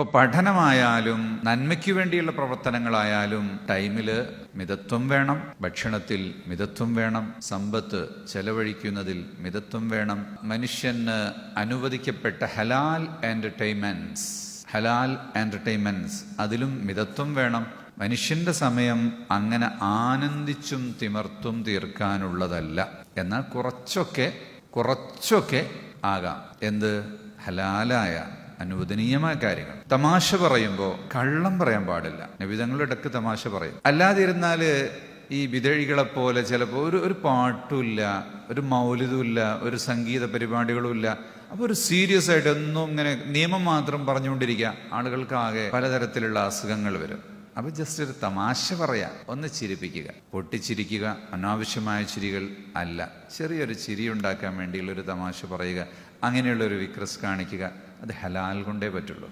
ഇപ്പൊ പഠനമായാലും നന്മയ്ക്ക് വേണ്ടിയുള്ള പ്രവർത്തനങ്ങളായാലും ടൈമിൽ മിതത്വം വേണം ഭക്ഷണത്തിൽ മിതത്വം വേണം സമ്പത്ത് ചെലവഴിക്കുന്നതിൽ മിതത്വം വേണം. മനുഷ്യന് അനുവദിക്കപ്പെട്ട ഹലാൽ എന്റർടൈൻമെന്റ്സ് ഹലാൽ എന്റർടൈൻമെന്റ്സ് അതിലും മിതത്വം വേണം. മനുഷ്യന്റെ സമയം അങ്ങനെ ആനന്ദിച്ചും തിമർത്തും തീർക്കാനുള്ളതല്ല. എന്നാൽ കുറച്ചൊക്കെ കുറച്ചൊക്കെ ആകാം. എന്ത്? ഹലാലായ അനുവദനീയമായ കാര്യങ്ങൾ. തമാശ പറയുമ്പോൾ കള്ളം പറയാൻ പാടില്ല. നബിതങ്ങളുടെ ഇടയ്ക്ക് തമാശ പറയും. അല്ലാതിരുന്നാൽ ഈ വിതഴികളെ പോലെ ചിലപ്പോൾ ഒരു ഒരു പാട്ടുമില്ല ഒരു മൗലിതുമില്ല ഒരു സംഗീത പരിപാടികളുമില്ല. അപ്പോൾ ഒരു സീരിയസ് ആയിട്ട് എന്നും ഇങ്ങനെ നിയമം മാത്രം പറഞ്ഞുകൊണ്ടിരിക്കുക. ആളുകൾക്കാകെ പലതരത്തിലുള്ള അസുഖങ്ങൾ വരും. അപ്പൊ ജസ്റ്റ് ഒരു തമാശ പറയാ. ഒന്ന് ചിരിപ്പിക്കുക. പൊട്ടിച്ചിരിക്കുക. അനാവശ്യമായ ചിരികൾ അല്ല. ചെറിയൊരു ചിരി ഉണ്ടാക്കാൻ വേണ്ടിയുള്ള ഒരു തമാശ പറയുക. അങ്ങനെയുള്ള ഒരു വിക്രസ് കാണിക്കുക. അത് ഹലാൽ കൊണ്ടേ പറ്റുള്ളൂ.